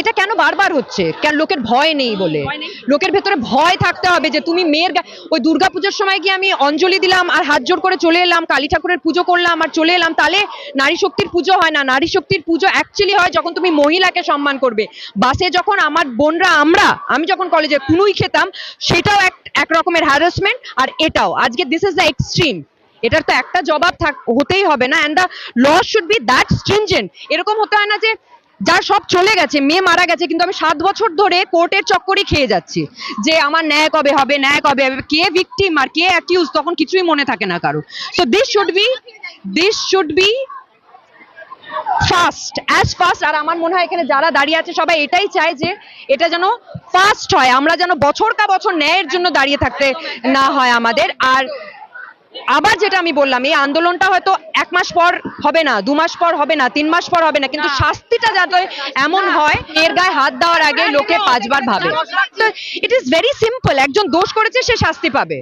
এটা কেন বারবার হচ্ছে? কেন লোকের ভয় নেই বলে? লোকের ভেতরে ভয় থাকতে হবে যে তুমি মেয়ের ওই দুর্গাপুজোর সময় গিয়ে আমি অঞ্জলি দিলাম আর হাত জোর করে চলে এলাম কালী ঠাকুরের পুজো করলাম আর চলে এলাম তাহলে নারী শক্তির পুজো হয় না। নারী শক্তির পুজো অ্যাকচুয়ালি হয় যখন তুমি মহিলাকে সম্মান করবে। বাসে যখন আমার বোনরা আমরা আমি যখন কলেজে কুনুই খেতাম সেটাও এক এক রকমের হ্যারাসমেন্ট আর এটাও। আজকে দিস ইজ দ্য এক্সট্রিম এটার তো একটা জবাব থাক হতেই হবে না। And the law should be that stringent এরকম হতে হয় না যে যার সব চলে গেছে, মেয়ে মারা গেছে, কিন্তু আমি সাত বছর ধরে কোর্টের চক্করই খেয়ে যাচ্ছি যে আমার ন্যায় কবে হবে, ন্যায় কবে হবে, কে ভিকটিম আর কে অ্যাকিউজ তখন কিছুই মনে থাকে না কারও so this should be this should be fast as fast আর আমার মনে হয় এখানে যারা দাঁড়িয়ে আছে সবাই এটাই চায় যে এটা যেন ফাস্ট হয়, আমরা যেন বছর কা বছর ন্যায়ের জন্য দাঁড়িয়ে থাকতে না হয় আমাদের। আর আবার যেটা আমি বললাম এই আন্দোলনটা হয়তো এক মাস পর হবে না দু মাস পর হবে না তিন মাস পর হবে না কিন্তু শাস্তিটা যাতে এমন হয় এর গায়ে হাত দেওয়ার আগে লোকে পাঁচবার ভাবে তো ইট ইজ ভেরি সিম্পল একজন দোষ করেছে সে শাস্তি পাবে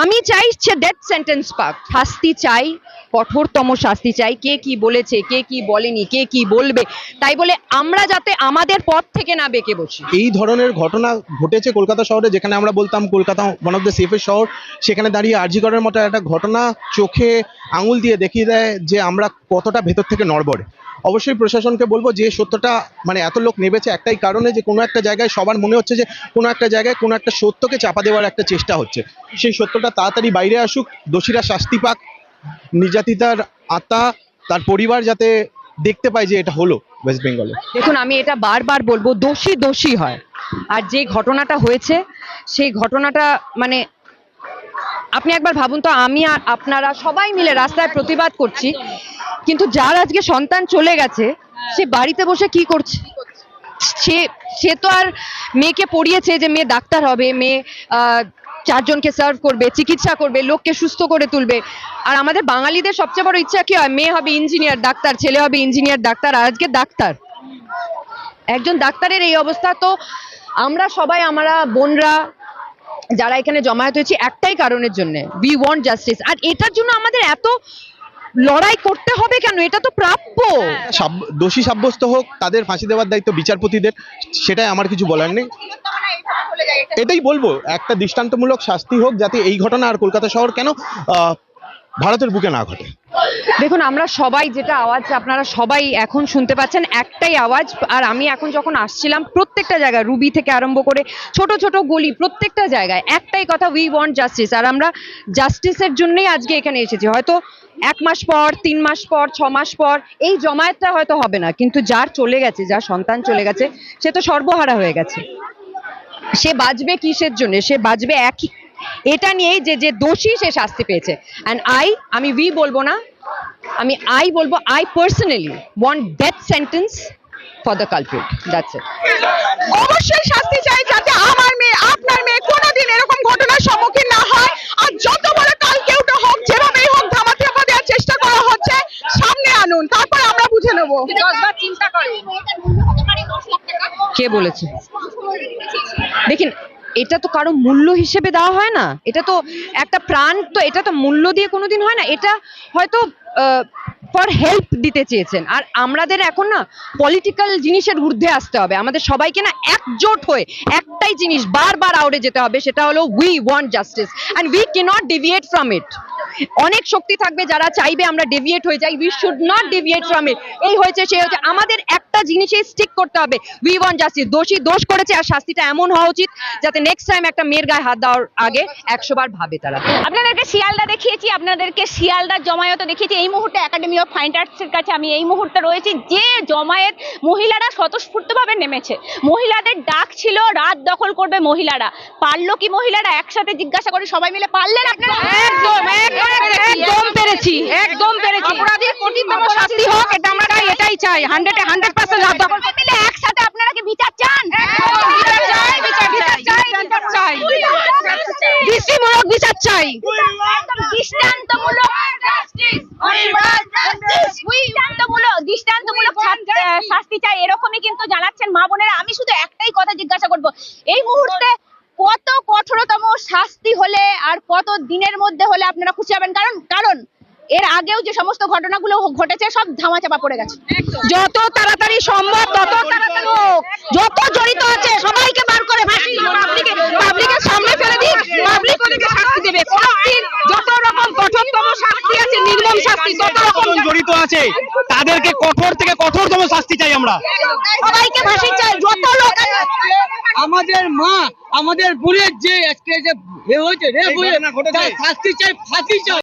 আমি চাই সে ডেথ সেন্টেন্স পাক। শাস্তি চাই, কঠোরতম শাস্তি চাই। কে কি বলেছে, কে কি বলেনি, কে কি বলবে, তাই বলে আমরা যাতে আমাদের পথ থেকে না বেঁকে বসি। এই ধরনের ঘটনা ঘটেছে কলকাতা শহরে, যেখানে আমরা বলতাম Kolkata one of the safest শহর। সেখানে দাঁড়িয়ে আরজিগড়ের মতো একটা ঘটনা চোখে আঙুল দিয়ে দেখিয়ে দেয় যে আমরা কতটা ভেতর থেকে নড়বড়ে। অবশ্যই প্রশাসনকে বলব যে সত্যটা মানে এত লোক নেবেছে একটাই কারণে যে কোনো একটা জায়গায় সবার মনে হচ্ছে যে কোনো একটা জায়গায় কোনো একটা সত্যকে চাপা দেওয়ার একটা চেষ্টা হচ্ছে। সেই সত্যটা তাড়াতাড়ি বাইরে আসুক, দোষীরা শাস্তি পাক, নির্যাতিতার আত্মা, তার পরিবার যাতে দেখতে পায় যে এটা হলো ওয়েস্ট বেঙ্গলে দেখুন, আমি এটা বারবার বলব, দোষী দোষী হয়। আর যে ঘটনাটা হয়েছে, সেই ঘটনাটা মানে আপনি একবার ভাবুন তো, আমি আর আপনারা সবাই মিলে রাস্তায় প্রতিবাদ করছি কিন্তু যার আজকে সন্তান চলে গেছে সে বাড়িতে বসে কি করছে? সে সে তো আর মেয়েকে পড়িয়েছে যে মেয়ে ডাক্তার হবে মেয়ে চারজনকে সার্ভ করবে চিকিৎসা করবে লোককে সুস্থ করে তুলবে। আর আমাদের বাঙালিদের সবচেয়ে বড় ইচ্ছা কি হয়? মেয়ে হবে ইঞ্জিনিয়ার ডাক্তার ছেলে হবে ইঞ্জিনিয়ার ডাক্তার আর আজকে ডাক্তার। একজন ডাক্তারের এই অবস্থা তো আমরা সবাই আমরা বোনরা যারা এখানে জমায়েত হয়েছি একটাই কারণের জন্য উই ওয়ান্ট জাস্টিস আর এটার জন্য আমাদের এত লড়াই করতে হবে কেন? এটা তো প্রাপ্য। দোষী সাব্যস্ত হোক তাদের ফাঁসি দেওয়ার দায়িত্ব বিচারপতিদের সেটাই আমার কিছু বলার নেই। এটাই বলব একটা দৃষ্টান্তমূলক শাস্তি হোক যাতে এই ঘটনা আর কলকাতা শহর কেন ভারতের বুকে না ঘটে। দেখুন আমরা সবাই যেটা আওয়াজ আপনারা সবাই এখন শুনতে পাচ্ছেন একটাই আওয়াজ আর আমি এখন যখন আসছিলাম প্রত্যেকটা জায়গায় রুবি থেকে আরম্ভ করে ছোট ছোট গলি প্রত্যেকটা জায়গায় একটাই কথা উই ওয়ান্ট জাস্টিস আর আমরা জাস্টিসের জন্যই আজকে এখানে এসেছি। হয়তো এক মাস পর, তিন মাস পর, ছ মাস পর, এই জমায়েতটা হয়তো হবে না, কিন্তু যার চলে গেছে, যার সন্তান চলে গেছে, সে তো সর্বহারা হয়ে গেছে। সে বাঁচবে কিসের জন্য? সে বাঁচবে একই এটা নিয়েই যে যে দোষী সে শাস্তি পেয়েছে। অ্যান্ড আই আমি উই বলব না, আমি আই বলব I personally want death sentence for the culprit that's it অবশ্যই শাস্তি চাই যাতে আমার মেয়ে, আপনার মেয়ে কোনোদিন এরকম ঘটনার সম্মুখীন না হয়, আর যত বড় কাল কেউটা হোক যেভাবেই হোক ধামা চাপা দেওয়ার চেষ্টা করা হচ্ছে সামনে আনুন তারপর আমরা কে বলেছে? দেখুন, এটা তো কারও মূল্য হিসেবে দেওয়া হয় না। এটা তো একটা প্রাণ, তো এটা তো মূল্য দিয়ে কোনোদিন হয় না। এটা হয়তো ফর হেল্প দিতে চেয়েছেন। আর আমাদের এখন না পলিটিক্যাল জিনিসের ঊর্ধ্বে আসতে হবে। আমাদের সবাইকে না একজোট হয়ে একটাই জিনিস বারবার আউড়ে যেতে হবে, সেটা হলো we want justice and we can't deviate from it অনেক শক্তি থাকবে যারা চাইবে আমরা ডেভিয়েট হয়ে যাই। We should not deviate from it এই হয়েছে সে হচ্ছে আমাদের একটা জিনিসে স্টিক করতে হবে। উই ওয়ান্ট জাস্টিস দোষী দোষ করেছে আর শাস্তিটা এমন হওয়া উচিত যাতে নেক্সট টাইম একটা মেয়ের গায়ে হাত দেওয়ার আগে একশো বার ভাবে তারা। আপনাদেরকে শিয়ালদা দেখিয়েছি আপনাদেরকে শিয়ালদা জমায়েত দেখিয়েছি। এই মুহূর্তে একাডেমি অফ ফাইন আর্টসের কাছে আমি এই মুহূর্তে রয়েছি যে জমায়েত মহিলারা স্বতঃস্ফূর্তভাবে নেমেছে। মহিলাদের ডাক ছিল রাত দখল করবে মহিলারা। পারল কি মহিলারা? একসাথে জিজ্ঞাসা করে সবাই মিলে পারলেন আপনারা কঠিনতম শাস্তি হোক এটা আমরা এটাই চাই হান্ড্রেড হান্ড্রেড পার্সেন্ট রাত দখল মিলে একসাথে আপনারা কি বিচার চান? বিচার চাই, বিচার চাই, বিচার চাই। দৃষ্টিমূলক বিচার চাই। দৃষ্টান্তমূলক দৃষ্টান্তমূলক দৃষ্টান্তমূলক শাস্তি চাই এরকমই কিন্তু জানাচ্ছেন মা বোনেরা। আমি শুধু একটাই কথা জিজ্ঞাসা করব। এই মুহূর্তে কত কঠোরতম শাস্তি হলে আর কত দিনের মধ্যে হলে আপনারা খুশি হবেন? কারণ এর আগেও যে সমস্ত ঘটনাগুলো ঘটেছে সব ধামাচাপা পড়ে গেছে। যত তাড়াতাড়ি সম্ভব তত তাড়াতাড়ি হোক। যত জড়িত আছে সবাইকে বার করে পাবলিকের সামনে ফেলে দিক। পাবলিক ওদেরকে শাস্তি দেবে। যত রকম কঠোরতম শাস্তি আছে নির্মম শাস্তি রকম জড়িত আছে তাদেরকে কঠোর থেকে কঠোরতম শাস্তি চাই আমরা। সবাইকে ফাঁসি চাই যত লোক আছে। আমাদের মা আমাদের বুলের যে আজকে যে হয়েছে রে শাস্তি চাই ফাঁসি চাই।